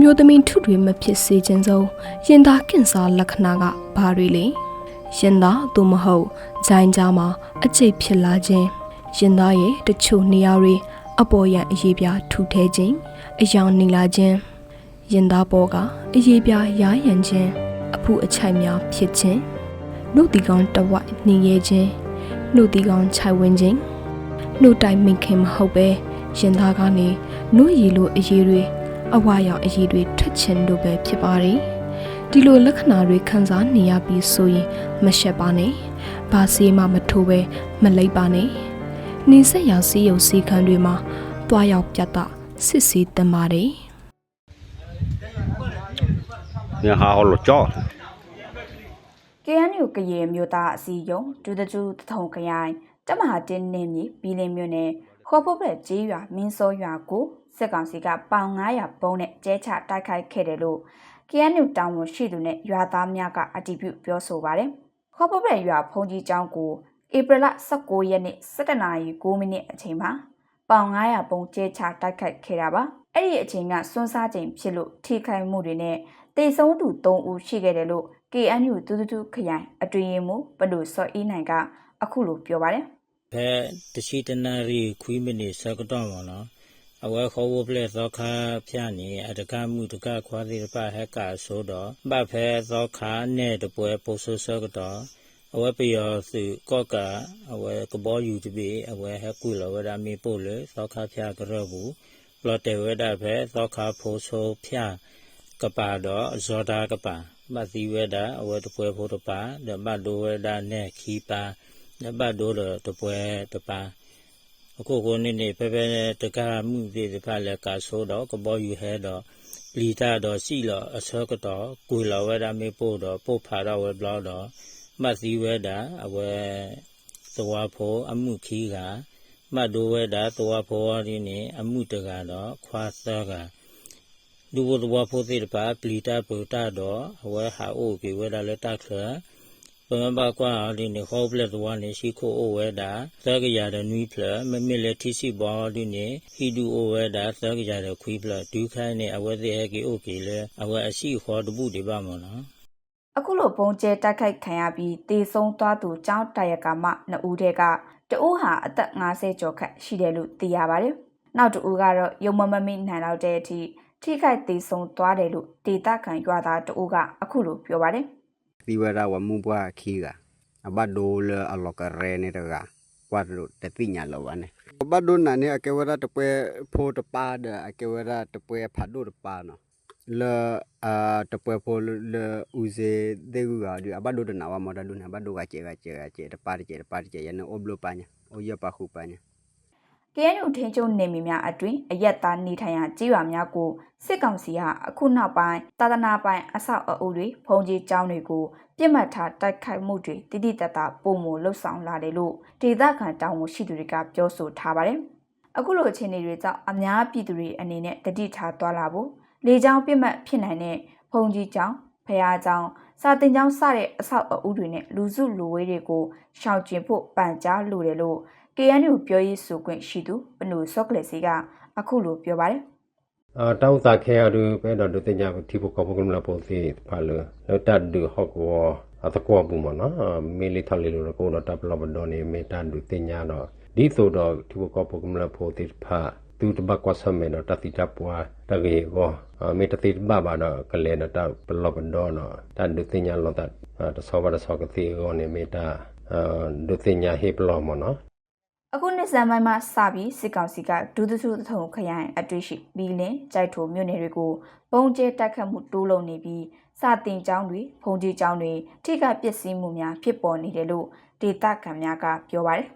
မျိုးသမီးထုတွေမဖြစ်စေခြင်းဆုံးရင်သားကင်ဆာလက္ခဏာကဘာတွေလဲရင်သားသို့မဟုတ်ဂျိုင်းကြားမှာအကျိတ်ဖြစ်လာခြင်းရင်သားရဲ့တချို့နေရာတွေအပေါ်ရန်အရေးပြားထူထဲခြင်းအယောင်နေလာခြင်းရင်သားပေါ်ကအရေးပြားရားရန်ခြင်းအဖုအချိုက်များဖြစ်ခြင်းနှုတ်ဒီကောင်တဝိုက်နေရခြင်းနှုတ်ဒီကောင်ခြိုက်ဝင်ခြင်းနှုတ်တိုင်မိခင်မဟုတ်ပဲရင်သားကနေနှုတ်ရည်လိုအရေးတွေ အဝရောင်အရည်တွေထွက်ခြင်းတို့ပဲဖြစ်ပါတယ်။ဒီလိုလက္ခဏာတွေခံစားနေရပြီးဆိုရင်မရှက်ပါနဲ့။ဘာစီမှမထိုးပဲမလိုက်ပါနဲ့။နေဆက်ရောင်စီးရုံစီခံတွေမှာတွားရောက်ပြတ်တာစစ်စီတင်ပါတယ်။ညာဟာလို့ကြောက် KNU ကရေမျိုးသားအစည်းအရုံးဒုတကျူတထုံခရိုင်တမဟာတင်းနေမြေပြီးလင်းမြို့နယ်ခေါ်ဖို့ပဲကြေးရွာမင်းစောရွာကိုစစ်ကောင်စီကပေါင်900ပုံနဲ့ကျဲချတိုက်ခိုက်ခဲ့တယ်လို့ KNU တောင်ဝန်ရှိသူနဲ့ရွာသားများကအတည်ပြုပြောဆိုပါတယ်။ခေါ်ဖို့ပဲရွာဖုန်ကြီးကျောင်းကိုဧပြီလ19ရက်နေ့17နာရီ9မိနစ်အချိန်မှာပေါင်900ပုံကျဲချတိုက်ခိုက်ခဲ့တာပါ။အဲ့ဒီအချိန်ကစွန်းစားချိန်ဖြစ်လို့ထိခိုက်မှုတွေနဲ့တေဆုံးသူ3ဦးရှိခဲ့တယ်လို့ KNU တူတူတူခရိုင်အတွင်းရေးမှူးဘလူစော်အေးနိုင်ကအခုလိုပြောပါတယ်ဖဲတရှိတနာရီခွီးမနေစကတော့မနော် အဝဲခေါ်ဝပလက်သောခါဖျားနေအတကမှုတကခွာသေးပဟက်ကာဆိုတော့ဘဖဲသောခါနဲ့တပွဲပုဆစကတော့အဝဲပယောစုကော့ကအဝဲကဘောယူတပြီအဝဲဟက်ကူလဝရမီပို့လေသောခါဖျားကြောဘူးပလော့တေဝဒဖဲသောခါဖိုးဆိုဖျားကပါတော့ဇောတာကပါမသီဝဒအဝဲတပွဲဖို့တပါဓမ္မဒိုဝဒနဲ့ခီပါနံပါတ်2တော့တပွဲတပါ အခုကိုနေ့နေ့ဖဲဖဲတကားမှုတွေတဖက်လည်းကာဆိုးတော့ကဘောယူဟဲတော့လီတာတော့စီလောအစောကတော့ကိုလောဝဲတာမေပို့တော့ပို့ဖာတော့ဝဲဘလော့တော့မတ်စီဝဲတာအဝဲသွားဖို့အမှုခီးကမတ်ဒိုဝဲတာသွားဖို့ရင်းနေအမှုတကတော့ခွာစောကလူဘသွားဖို့သေးတပါပလီတာပူတာတော့အဝဲဟာအိုကေဝဲတာလည်းတက်ခါ ပမဘကွာအဒီနေခေါပလက်တော်နေရှိခိုအိုဝဲတာသက်ကရတဲ့နွီဖလမမီလက်တီစီဘောဒီနေဟီဒူအိုဝဲတာသက်ကရတဲ့ခွီဖလဒူးခိုင်းနေအဝဲသေးဟဲကီအိုကီလေအဝဲအရှိခေါ်တပုဒီပါမနော်အခုလိုပုံကျဲတိုက်ခိုက်ခံရပြီးတေဆုံးသွားသူကျောင်းတရကမ2ဦးတဲ့ကတဦးဟာအသက်50ကျော်ခန့်ရှိတယ်လို့သိရပါတယ်။နောက်တဦးကတော့ယုံမမမိနိုင်တော့တဲ့အထိထိခိုက်တေဆုံးသွားတယ်လို့ဒေတာခံရွာသားတဦးကအခုလိုပြောပါတယ်။ ตีเวลาว่ามุบว่าขี้กะอบาโดเลอลอกะเรเนี่ยตะกะกว่าโดตะติญาลวะเนี่ยอบาโดน่ะเนี่ยอเกวราตะเปโพตะปาเดอเกวราตะเปผาโดตะปาเนาะเลอ่าตะเปโพเลอูเซเดกูกะดิอบาโดตะนาว่ามอดาลุนะอบาโดกะเจกะเจกะเจตะปาเจตะปาเจยะเนาอบโลปาญะโอยะปะခုပာญะ KNU ထင်းချုံနေမီများအတွင်အရက်သားနေထိုင်ရာကြေးရွာများကိုစစ်ကောင်စီဟာအခုနောက်ပိုင်းတာသနာပိုင်အဆောက်အအုပ်တွေဖုံကြီးကျောင်းတွေကိုပြစ်မှတ်ထားတိုက်ခိုက်မှုတွေတိတိတတ်တာပုံမလှုပ်ဆောင်လာတယ်လို့ဒေသခံတောင်ဝန်ရှိသူတွေကပြောဆိုထားပါတယ်။အခုလိုအခြေအနေတွေကြောင့်အများပြည်သူတွေအနေနဲ့တတိထားသွားလာဖို့လေကြောင်းပြစ်မှတ်ဖြစ်နိုင်တဲ့ဖုံကြီးကျောင်းဖရာကျောင်းစာတင်ကျောင်းစတဲ့အဆောက်အအုပ်တွေနဲ့လူစုလူဝေးတွေကိုရှောင်ကျဉ်ဖို့ပန်ကြားလိုတယ်လို့ KNU ပြောရေးဆိုခွင့်ရှိသူပနုစောကလစီကအခုလိုပြောပါတယ်အာတောင်းစားခဲရူပဲတော့ဒုတိယတိဘကဘကမလာပေါ်စီဖာလလောတတ်ဒူဟော့ကောအတကောဘူးမနော်မေလီထလီလိုကိုတော့တပ်လဘဒိုနေမေတန်ဒူတင်ညာတော့ဒီဆိုတော့တိဘကဘကမလာပေါ်တိဖာသူတဘကွာဆမေတော့တတိတပွားတကေကောမေတတိဘဘာတော့ကလေတော့တပ်လဘဒိုနော်တန်ဒူတင်ညာလောတတ်တဆောဘရဆောကတိကောနေမေတာဒုတင်ညာဟေပလောမနော် အခုနှစ်စံပိုင်းမှာစပြီးစစ်ကောင်စီကဒုသစုသထုံခရိုင်အတွေ့ရှိဘီလင်းကြိုက်ထိုမြို့နယ်တွေကိုပုံကျဲတိုက်ခတ်မှုတိုးလုံနေပြီးစာတင်ကျောင်းတွေဖုန်ကြီးကျောင်းတွေထိခိုက်ပျက်စီးမှုများဖြစ်ပေါ်နေတယ်လို့ဒေသခံများကပြောပါတယ်